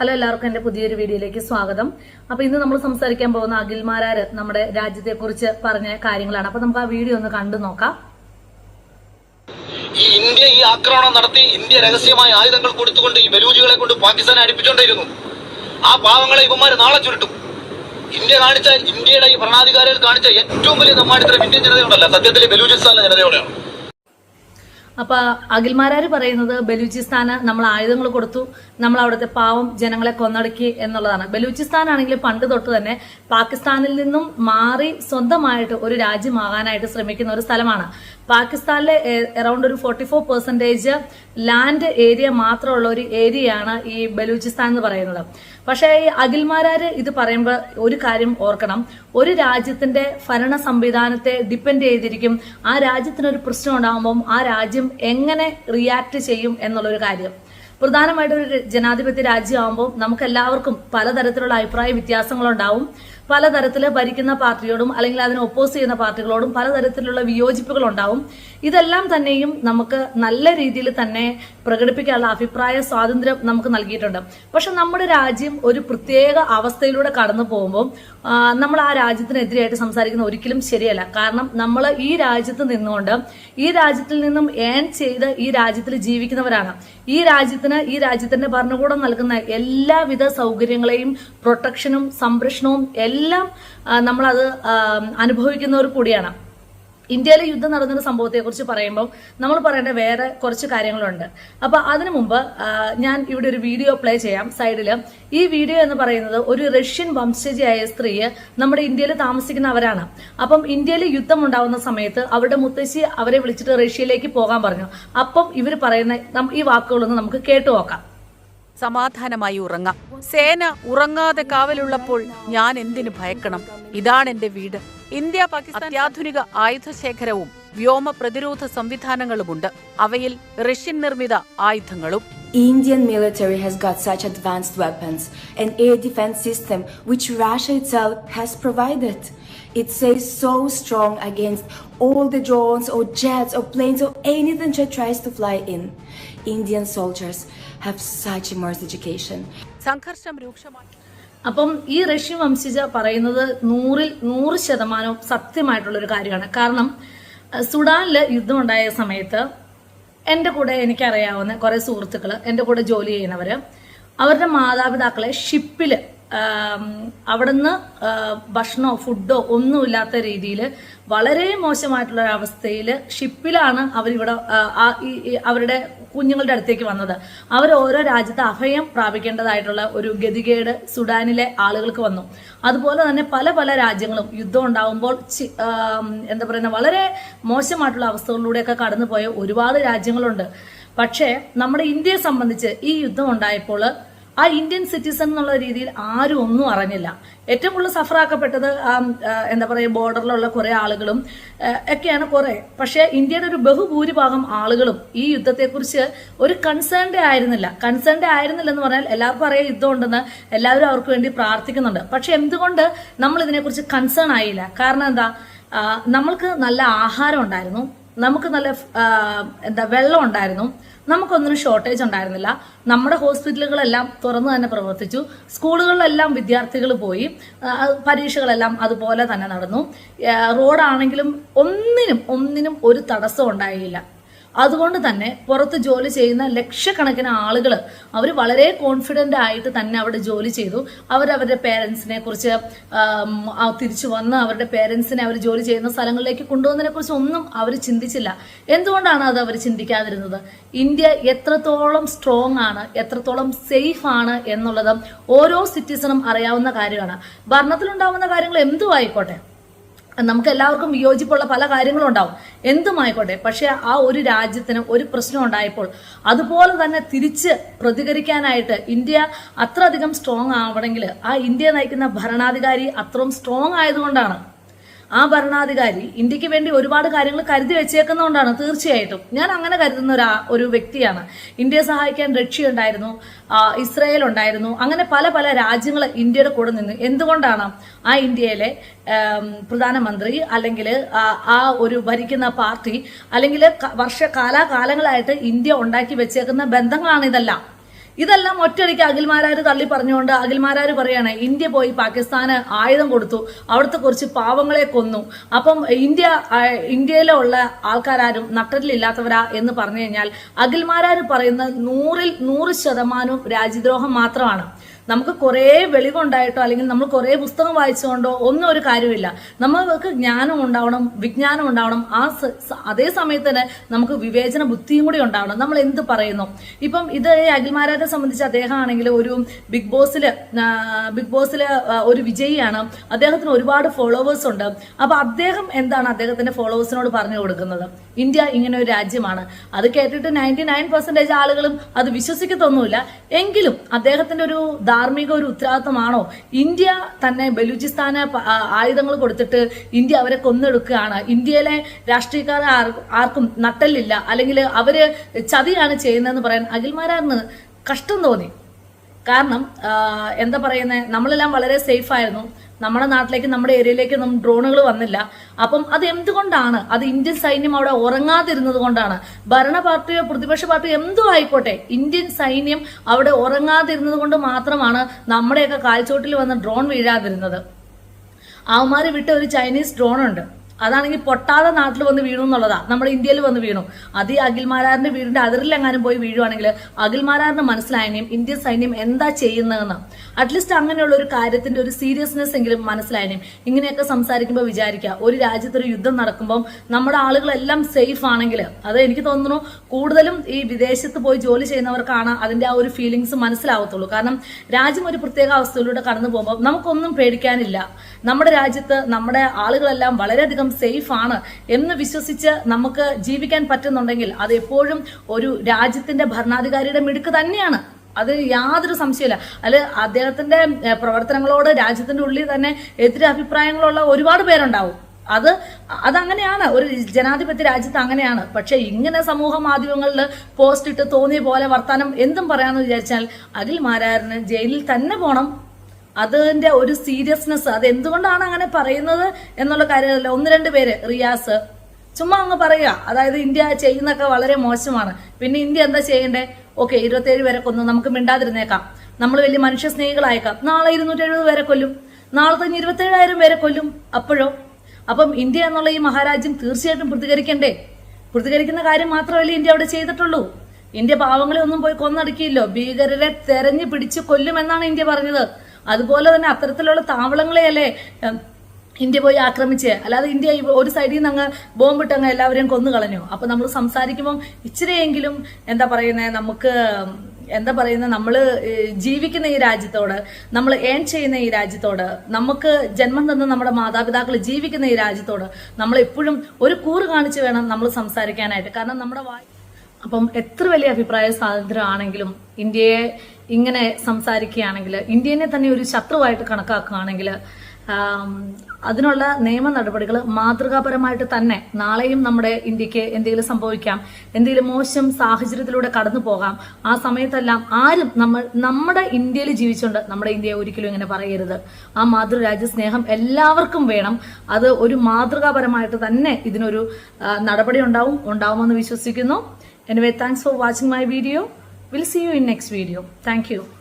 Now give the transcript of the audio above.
Hello എല്ലാവർക്കും എന്റെ പുതിയൊരു വീഡിയോയിലേക്ക് സ്വാഗതം. അപ്പൊ ഇന്ന് നമ്മൾ സംസാരിക്കാൻ പോകുന്ന അഖിൽമാരാര് നമ്മുടെ രാജ്യത്തെ കുറിച്ച് പറഞ്ഞ കാര്യങ്ങളാണ്. അപ്പൊ നമുക്ക് ആ വീഡിയോ ഒന്ന് കണ്ടു നോക്കാം. ഈ ഇന്ത്യ ഈ ആക്രമണം നടത്തി ഇന്ത്യ രഹസ്യമായ ആയുധങ്ങൾ കൊടുത്തുകൊണ്ട് ഈ ബലൂജികളെ കൊണ്ട് പാകിസ്ഥാനെ അടുപ്പിച്ചുകൊണ്ടിരുന്നു ആ പാവങ്ങളെ ഇവന്മാര് നാളെ ചുരുട്ടും. ഇന്ത്യ കാണിച്ച ഇന്ത്യയുടെ ഈ ഭരണാധികാരികൾ കാണിച്ച ഏറ്റവും വലിയ നമ്മുടെ നമ്മാടിത്തരം ഇന്ത്യൻ ജനതയോടല്ല സത്യത്തിൽ ബലൂചിസ്ഥാനിലെ ജനതയോടെയാണ്. അപ്പൊ അഖിൽമാരാർ പറയുന്നത് ബലൂചിസ്ഥാന് നമ്മൾ ആയുധങ്ങൾ കൊടുത്തു നമ്മൾ അവിടുത്തെ പാവം ജനങ്ങളെ കൊന്നടക്കി എന്നുള്ളതാണ്. ബലൂചിസ്ഥാൻ ആണെങ്കിൽ പണ്ട് തൊട്ട് തന്നെ പാകിസ്ഥാനിൽ നിന്നും മാറി സ്വന്തമായിട്ട് ഒരു രാജ്യമാകാനായിട്ട് ശ്രമിക്കുന്ന ഒരു സ്ഥലമാണ്. പാകിസ്ഥാനിലെ അറൌണ്ട് ഒരു forty four percentage land area മാത്രമുള്ള ഒരു ഏരിയയാണ് ഈ ബലൂചിസ്ഥാൻ എന്ന് പറയുന്നത്. പക്ഷേ ഈ അഖിൽമാരാര് ഇത് പറയുമ്പോൾ ഒരു കാര്യം ഓർക്കണം. ഒരു രാജ്യത്തിന്റെ ഭരണ സംവിധാനത്തെ ഡിപ്പെൻഡ് ചെയ്തിരിക്കും. ആ രാജ്യത്തിന് ഒരു പ്രശ്നം ഉണ്ടാകുമ്പോൾ ആ രാജ്യം എങ്ങനെ റിയാക്ട് ചെയ്യും എന്നുള്ളൊരു കാര്യം. പ്രധാനമായിട്ടും ഒരു ജനാധിപത്യ രാജ്യമാകുമ്പോൾ നമുക്ക് എല്ലാവർക്കും പലതരത്തിലുള്ള അഭിപ്രായ വ്യത്യാസങ്ങളുണ്ടാവും. പലതരത്തിൽ ഭരിക്കുന്ന പാർട്ടിയോടും അല്ലെങ്കിൽ അതിനെ ഒപ്പോസ് ചെയ്യുന്ന പാർട്ടികളോടും പലതരത്തിലുള്ള വിയോജിപ്പുകൾ ഉണ്ടാവും. ഇതെല്ലാം തന്നെയും നമുക്ക് നല്ല രീതിയിൽ തന്നെ പ്രകടിപ്പിക്കാനുള്ള അഭിപ്രായ സ്വാതന്ത്ര്യം നമുക്ക് നൽകിയിട്ടുണ്ട്. പക്ഷെ നമ്മുടെ രാജ്യം ഒരു പ്രത്യേക അവസ്ഥയിലൂടെ കടന്നു പോകുമ്പോൾ നമ്മൾ ആ രാജ്യത്തിനെതിരെയായിട്ട് സംസാരിക്കുന്ന ഒരിക്കലും ശരിയല്ല. കാരണം നമ്മൾ ഈ രാജ്യത്ത് നിന്നുകൊണ്ട് ഈ രാജ്യത്തിൽ നിന്നും ഏൺ ചെയ്ത് ഈ രാജ്യത്തിൽ ജീവിക്കുന്നവരാണ്. ഈ രാജ്യത്തിന് ഈ രാജ്യത്തിന്റെ ഭരണകൂടം നൽകുന്ന എല്ലാവിധ സൗകര്യങ്ങളെയും പ്രൊട്ടക്ഷനും സംരക്ഷണവും എല്ലാം ആ, നമ്മളത് അനുഭവിക്കുന്നവർ കൂടിയാണ്. ഇന്ത്യയിലെ യുദ്ധം നടന്നൊരു സംഭവത്തെക്കുറിച്ച് പറയുമ്പോൾ നമ്മൾ പറയേണ്ട വേറെ കുറച്ച് കാര്യങ്ങളുണ്ട്. അപ്പോൾ അതിനു മുമ്പ് ഞാൻ ഇവിടെ ഒരു വീഡിയോ പ്ലേ ചെയ്യാം. സൈഡിൽ ഈ വീഡിയോ എന്ന് പറയുന്നത് ഒരു റഷ്യൻ വംശജയായ സ്ത്രീ നമ്മുടെ ഇന്ത്യയിൽ താമസിക്കുന്നവരാണ്. അപ്പം ഇന്ത്യയിൽ യുദ്ധം ഉണ്ടാവുന്ന സമയത്ത് അവരുടെ മുത്തശ്ശി അവരെ വിളിച്ചിട്ട് റഷ്യയിലേക്ക് പോകാൻ പറഞ്ഞു. അപ്പം ഇവർ പറയുന്ന ഈ വാക്കുകളൊന്നും നമുക്ക് കേട്ടു നോക്കാം. സമാധാനമായി ഉറങ്ങാം. സേന ഉറങ്ങാതെ കാവലുള്ളപ്പോൾ ഞാൻ എന്തിനു ഭയക്കണം? ഇതാണ് എന്റെ വീട്. ഇന്ത്യ പാകിസ്ഥാൻ അത്യാധുനിക ആയുധശേഖരവും വ്യോമ പ്രതിരോധ സംവിധാനങ്ങളുമുണ്ട് അവയിൽ റഷ്യൻ നിർമ്മിത ആയുധങ്ങളും Indian military has got such advanced weapons and air defense system which Russia itself has provided. It says so strong against all the drones or jets or planes or anything that tries to fly in. Indian soldiers have such immense education. അപ്പം ഈ Russian വംശജ പറയുന്നത് നൂറിൽ നൂറ് ശതമാനവും സത്യമായിട്ടുള്ള ഒരു കാര്യമാണ് കാരണം യുദ്ധം യുദ്ധമുണ്ടായ സമയത്ത് എന്റെ കൂടെ എനിക്കറിയാവുന്ന കുറേ സുഹൃത്തുക്കൾ എന്റെ കൂടെ ജോലി ചെയ്യുന്നവർ അവരുടെ മാതാപിതാക്കളെ ഷിപ്പിൽ അവിടുന്ന് ഭക്ഷണോ ഫുഡോ ഒന്നുമില്ലാത്ത രീതിയിൽ വളരെ മോശമായിട്ടുള്ള ഒരു അവസ്ഥയിൽ ഷിപ്പിലാണ് അവരിവിടെ അവരുടെ കുഞ്ഞുങ്ങളുടെ അടുത്തേക്ക് വന്നത്. അവർ ഓരോ രാജ്യത്ത് അഭയം പ്രാപിക്കേണ്ടതായിട്ടുള്ള ഒരു ഗതികേട് സുഡാനിലെ ആളുകൾക്ക് വന്നു. അതുപോലെ തന്നെ പല പല രാജ്യങ്ങളും യുദ്ധം ഉണ്ടാകുമ്പോൾ എന്താ പറയുന്ന വളരെ മോശമായിട്ടുള്ള അവസ്ഥകളിലൂടെയൊക്കെ കടന്നുപോയ ഒരുപാട് രാജ്യങ്ങളുണ്ട്. പക്ഷേ നമ്മുടെ ഇന്ത്യയെ സംബന്ധിച്ച് ഈ യുദ്ധം ഉണ്ടായപ്പോൾ ആ ഇന്ത്യൻ സിറ്റിസൺ എന്നുള്ള രീതിയിൽ ആരും ഒന്നും അറിഞ്ഞില്ല. ഏറ്റവും കൂടുതൽ സഫറാക്കപ്പെട്ടത് എന്താ പറയുക ബോർഡറിലുള്ള കുറെ ആളുകളും ഒക്കെയാണ് കുറെ. പക്ഷേ ഇന്ത്യയുടെ ഒരു ബഹുഭൂരിഭാഗം ആളുകളും ഈ യുദ്ധത്തെക്കുറിച്ച് ഒരു കൺസേൺഡേ ആയിരുന്നില്ല. കൺസേൺഡേ ആയിരുന്നില്ല എന്ന് പറഞ്ഞാൽ എല്ലാവർക്കും അറിയാം യുദ്ധം ഉണ്ടെന്ന് എല്ലാവരും അവർക്ക് വേണ്ടി പ്രാർത്ഥിക്കുന്നുണ്ട്. പക്ഷെ എന്തുകൊണ്ട് നമ്മൾ ഇതിനെക്കുറിച്ച് കൺസേൺ ആയില്ല? കാരണം എന്താ? നമ്മൾക്ക് നല്ല ആഹാരം ഉണ്ടായിരുന്നു. നമുക്ക് നല്ല എന്താ വെള്ളം ഉണ്ടായിരുന്നു. നമുക്കൊന്നിനും ഷോർട്ടേജ് ഉണ്ടായിരുന്നില്ല. നമ്മുടെ ഹോസ്പിറ്റലുകളെല്ലാം തുറന്നു തന്നെ പ്രവർത്തിച്ചു. സ്കൂളുകളിലെല്ലാം വിദ്യാർത്ഥികൾ പോയി. പരീക്ഷകളെല്ലാം അതുപോലെ തന്നെ നടന്നു. റോഡാണെങ്കിലും ഒന്നിനും ഒന്നിനും ഒരു തടസ്സം ഉണ്ടായില്ല. അതുകൊണ്ട് തന്നെ പുറത്ത് ജോലി ചെയ്യുന്ന ലക്ഷക്കണക്കിന് ആളുകൾ അവർ വളരെ കോൺഫിഡന്റ് ആയിട്ട് തന്നെ അവിടെ ജോലി ചെയ്തു. അവരവരുടെ പേരൻസിനെ കുറിച്ച് തിരിച്ചു വന്ന് അവരുടെ പേരൻസിനെ അവർ ജോലി ചെയ്യുന്ന സ്ഥലങ്ങളിലേക്ക് കൊണ്ടുപോകുന്നതിനെ കുറിച്ച് ഒന്നും അവർ ചിന്തിച്ചില്ല. എന്തുകൊണ്ടാണ് അത് അവർ ചിന്തിക്കാതിരുന്നത്? ഇന്ത്യ എത്രത്തോളം സ്ട്രോങ് ആണ് എത്രത്തോളം സേഫ് ആണ് എന്നുള്ളത് ഓരോ സിറ്റിസണും അറിയാവുന്ന കാര്യമാണ്. ഭരണത്തിലുണ്ടാവുന്ന കാര്യങ്ങൾ എന്തും ആയിക്കോട്ടെ. നമുക്ക് എല്ലാവർക്കും വിയോജിപ്പുള്ള പല കാര്യങ്ങളും ഉണ്ടാവും എന്തുമായിക്കോട്ടെ പക്ഷെ ആ ഒരു രാജ്യത്തിന് ഒരു പ്രശ്നം ഉണ്ടായപ്പോൾ അതുപോലെ തന്നെ തിരിച്ച് പ്രതികരിക്കാനായിട്ട് ഇന്ത്യ അത്രയധികം സ്ട്രോങ് ആവണമെങ്കിൽ ആ ഇന്ത്യ നയിക്കുന്ന ഭരണാധികാരി അത്രയും സ്ട്രോങ് ആയതുകൊണ്ടാണ്. ആ ഭരണാധികാരി ഇന്ത്യയ്ക്ക് വേണ്ടി ഒരുപാട് കാര്യങ്ങൾ കരുതി വെച്ചേക്കുന്നതുകൊണ്ടാണ് തീർച്ചയായിട്ടും. ഞാൻ അങ്ങനെ കരുതുന്ന ഒരു ഒരു വ്യക്തിയാണ്. ഇന്ത്യയെ സഹായിക്കാൻ റഷ്യ ഉണ്ടായിരുന്നു ഇസ്രയേൽ ഉണ്ടായിരുന്നു. അങ്ങനെ പല പല രാജ്യങ്ങൾ ഇന്ത്യയുടെ കൂടെ നിന്ന് എന്തുകൊണ്ടാണ് ആ ഇന്ത്യയിലെ പ്രധാനമന്ത്രി അല്ലെങ്കിൽ ആ ഒരു ഭരിക്കുന്ന പാർട്ടി അല്ലെങ്കിൽ വർഷ കാലാകാലങ്ങളായിട്ട് ഇന്ത്യ ഉണ്ടാക്കി വെച്ചേക്കുന്ന ബന്ധങ്ങളാണ് ഇതെല്ലാം. ഇതെല്ലാം ഒറ്റയടിക്ക് അഖിൽമാരാര് തള്ളി പറഞ്ഞുകൊണ്ട് അഖിൽമാരാര് പറയാണ് ഇന്ത്യ പോയി പാകിസ്ഥാന് ആയുധം കൊടുത്തു അവിടുത്തെ കുറച്ച് പാവങ്ങളെ കൊന്നു. അപ്പം ഇന്ത്യ ഇന്ത്യയിലുള്ള ആൾക്കാരും നട്ടലില്ലാത്തവരാ എന്ന് പറഞ്ഞു കഴിഞ്ഞാൽ അഖിൽമാരാര് പറയുന്ന നൂറിൽ നൂറ് ശതമാനവും രാജ്യദ്രോഹം മാത്രമാണ്. നമുക്ക് കുറേ വെളിവുണ്ടായിട്ടോ അല്ലെങ്കിൽ നമ്മൾ കുറേ പുസ്തകം വായിച്ചുകൊണ്ടോ ഒന്നും ഒരു കാര്യമില്ല. നമുക്ക് ജ്ഞാനം ഉണ്ടാവണം വിജ്ഞാനം ഉണ്ടാവണം. ആ അതേ സമയത്ത് തന്നെ നമുക്ക് വിവേചന ബുദ്ധിയും കൂടി ഉണ്ടാവണം. നമ്മൾ എന്ത് പറയുന്നു? ഇപ്പം ഇത് അഖിൽമാരാരെ സംബന്ധിച്ച് അദ്ദേഹം ആണെങ്കിൽ ഒരു ബിഗ് ബോസിൽ ബിഗ് ബോസിൽ ഒരു വിജയിയാണ്. അദ്ദേഹത്തിന് ഒരുപാട് ഫോളോവേഴ്സ് ഉണ്ട്. അപ്പൊ അദ്ദേഹം എന്താണ് അദ്ദേഹത്തിന്റെ ഫോളോവേഴ്സിനോട് പറഞ്ഞു കൊടുക്കുന്നത്? ഇന്ത്യ ഇങ്ങനെ ഒരു രാജ്യമാണ്. അത് കേട്ടിട്ട് നയന്റി നയൻ പെർസെന്റേജ് ആളുകളും അത് വിശ്വസിക്കത്തൊന്നുമില്ല. എങ്കിലും അദ്ദേഹത്തിന്റെ ഒരു ധാർമ്മിക ഒരു ഉത്തരവാദിത്തമാണോ? ഇന്ത്യ തന്നെ ബലൂചിസ്ഥാന് ആയുധങ്ങൾ കൊടുത്തിട്ട് ഇന്ത്യ അവരെ കൊന്നെടുക്കുകയാണ്. ഇന്ത്യയിലെ രാഷ്ട്രീയക്കാർ ആർക്കും നട്ടലില്ല. അല്ലെങ്കിൽ അവർ ചതിയാണ് ചെയ്യുന്നതെന്ന് പറയാൻ അഖിൽമാരാറിന് കഷ്ടം തോന്നി. കാരണം എന്താ പറയുന്നത് നമ്മളെല്ലാം വളരെ സേഫ് ആയിരുന്നു. നമ്മുടെ നാട്ടിലേക്ക് നമ്മുടെ ഏരിയയിലേക്ക് ഒന്നും ഡ്രോണുകൾ വന്നില്ല. അപ്പം അത് എന്തുകൊണ്ടാണ്? അത് ഇന്ത്യൻ സൈന്യം അവിടെ ഉറങ്ങാതിരുന്നത് കൊണ്ടാണ്. ഭരണ പാർട്ടിയോ പ്രതിപക്ഷ പാർട്ടിയോ എന്തോ ആയിക്കോട്ടെ ഇന്ത്യൻ സൈന്യം അവിടെ ഉറങ്ങാതിരുന്നത് കൊണ്ട് മാത്രമാണ് നമ്മുടെയൊക്കെ കാൽച്ചോട്ടിൽ വന്ന് ഡ്രോൺ വീഴാതിരുന്നത്. അവന്മാര് വിട്ട ഒരു ചൈനീസ് ഡ്രോൺ ഉണ്ട്. അതാണെങ്കിൽ പൊട്ടാതെ നാട്ടിൽ വന്ന് വീണു എന്നുള്ളതാ. നമ്മുടെ ഇന്ത്യയിൽ വന്ന് വീണു. അത് ഈ അഖിൽമാരാറിന്റെ വീടിന്റെ അതിരിലെങ്ങാനും പോയി വീഴുവാണെങ്കിൽ അഖിൽമാരാറിന് മനസ്സിലായനെയും ഇന്ത്യൻ സൈന്യം എന്താ ചെയ്യുന്നതെന്ന്. അറ്റ്ലീസ്റ്റ് അങ്ങനെയുള്ള ഒരു കാര്യത്തിന്റെ ഒരു സീരിയസ്നെസ് എങ്കിലും മനസ്സിലായനെയും ഇങ്ങനെയൊക്കെ സംസാരിക്കുമ്പോൾ വിചാരിക്കുക. ഒരു രാജ്യത്ത് ഒരു യുദ്ധം നടക്കുമ്പോൾ നമ്മുടെ ആളുകളെല്ലാം സേഫ് ആണെങ്കിൽ. അത് എനിക്ക് തോന്നുന്നു കൂടുതലും ഈ വിദേശത്ത് പോയി ജോലി ചെയ്യുന്നവർക്കാണ് അതിന്റെ ആ ഒരു ഫീലിങ്സ് മനസ്സിലാവത്തുള്ളൂ. കാരണം രാജ്യം ഒരു പ്രത്യേക അവസ്ഥയിലൂടെ കടന്നു പോകുമ്പോൾ നമുക്കൊന്നും പേടിക്കാനില്ല. നമ്മുടെ രാജ്യത്ത് നമ്മുടെ ആളുകളെല്ലാം വളരെയധികം സേഫ് ആണ് എന്ന് വിശ്വസിച്ച് നമുക്ക് ജീവിക്കാൻ പറ്റുന്നുണ്ടെങ്കിൽ അത് എപ്പോഴും ഒരു രാജ്യത്തിന്റെ ഭരണാധികാരിയുടെ മിടുക്ക് തന്നെയാണ്. അത് യാതൊരു സംശയമില്ല അല്ല അദ്ദേഹത്തിന്റെ പ്രവർത്തനങ്ങളോട് രാജ്യത്തിന്റെ ഉള്ളിൽ തന്നെ എതിരഭിപ്രായങ്ങളുള്ള ഒരുപാട് പേരുണ്ടാവും. അത് അതങ്ങനെയാണ്. ഒരു ജനാധിപത്യ രാജ്യത്ത് അങ്ങനെയാണ്. പക്ഷെ ഇങ്ങനെ സമൂഹ മാധ്യമങ്ങളിൽ പോസ്റ്റ് ഇട്ട് തോന്നിയ പോലെ വർത്താനം എന്തും പറയാമെന്ന് വിചാരിച്ചാൽ അഖിൽ മാരാറിന് ജയിലിൽ തന്നെ പോണം. അതിന്റെ ഒരു സീരിയസ്നെസ് അത് എന്തുകൊണ്ടാണ് അങ്ങനെ പറയുന്നത് എന്നുള്ള കാര്യമല്ല ഒന്ന് രണ്ട് പേര് റിയാസ്. ചുമ്മാ അങ്ങ് പറയുക. അതായത് ഇന്ത്യ ചെയ്യുന്നൊക്കെ വളരെ മോശമാണ്. പിന്നെ ഇന്ത്യ എന്താ ചെയ്യണ്ടേ? ഓക്കെ ഇരുപത്തേഴ് പേരെ കൊന്നു. നമുക്ക് മിണ്ടാതിരുന്നേക്കാം. നമ്മൾ വലിയ മനുഷ്യ സ്നേഹികളായേക്കാം. നാളെ ഇരുന്നൂറ്റി എഴുപത് പേരെ കൊല്ലും. നാളെ തന്നെ ഇരുപത്തേഴായിരം പേരെ കൊല്ലും. അപ്പോഴോ? അപ്പം ഇന്ത്യ എന്നുള്ള ഈ മഹാരാജ്യം തീർച്ചയായിട്ടും പ്രതികരിക്കണ്ടേ? പ്രതികരിക്കുന്ന കാര്യം മാത്രമല്ലേ ഇന്ത്യ അവിടെ ചെയ്തിട്ടുള്ളൂ. ഇന്ത്യ പാവങ്ങളെ ഒന്നും പോയി കൊന്നടക്കിയില്ലോ. ഭീകരരെ തെരഞ്ഞു പിടിച്ച് കൊല്ലുമെന്നാണ് ഇന്ത്യ പറഞ്ഞത്. അതുപോലെ തന്നെ അത്തരത്തിലുള്ള താവളങ്ങളെയല്ലേ ഇന്ത്യ പോയി ആക്രമിച്ച്? അല്ലാതെ ഇന്ത്യ ഒരു സൈഡിൽ നിന്ന് അങ്ങ് ബോംബിട്ട് അങ്ങ് എല്ലാവരെയും കൊന്നു കളഞ്ഞു. അപ്പൊ നമ്മൾ സംസാരിക്കുമ്പോൾ ഇച്ചിരിയെങ്കിലും എന്താ പറയുന്നത് നമുക്ക് എന്താ പറയുന്നത് നമ്മൾ ജീവിക്കുന്ന ഈ രാജ്യത്തോട് നമ്മൾ ഏൺ ചെയ്യുന്ന ഈ രാജ്യത്തോട് നമുക്ക് ജന്മം തന്ന നമ്മുടെ മാതാപിതാക്കൾ ജീവിക്കുന്ന ഈ രാജ്യത്തോട് നമ്മൾ എപ്പോഴും ഒരു കൂറ് കാണിച്ച് വേണം നമ്മൾ സംസാരിക്കാനായിട്ട്. കാരണം നമ്മുടെ വായി അപ്പം എത്ര വലിയ അഭിപ്രായ സ്വാതന്ത്ര്യമാണെങ്കിലും ഇന്ത്യയെ ഇങ്ങനെ സംസാരിക്കുകയാണെങ്കിൽ ഇന്ത്യനെ തന്നെ ഒരു ശത്രുവായിട്ട് കണക്കാക്കുകയാണെങ്കിൽ അതിനുള്ള നിയമ നടപടികൾ മാതൃകാപരമായിട്ട് തന്നെ നാളെയും നമ്മുടെ ഇന്ത്യയ്ക്ക് എന്തെങ്കിലും സംഭവിക്കാം എന്തെങ്കിലും മോശം സാഹചര്യത്തിലൂടെ കടന്നു പോകാം ആ സമയത്തെല്ലാം ആരും നമ്മൾ നമ്മുടെ ഇന്ത്യയിൽ ജീവിച്ചുകൊണ്ട് നമ്മുടെ ഇന്ത്യയെ ഒരിക്കലും ഇങ്ങനെ പറയരുത്. ആ മാതൃരാജ്യ സ്നേഹം എല്ലാവർക്കും വേണം. അത് ഒരു മാതൃകാപരമായിട്ട് തന്നെ ഇതിനൊരു നടപടി ഉണ്ടാവും ഉണ്ടാവുമെന്ന് വിശ്വസിക്കുന്നു. Anyway, thanks for watching my video. We'll see you in next video. Thank you.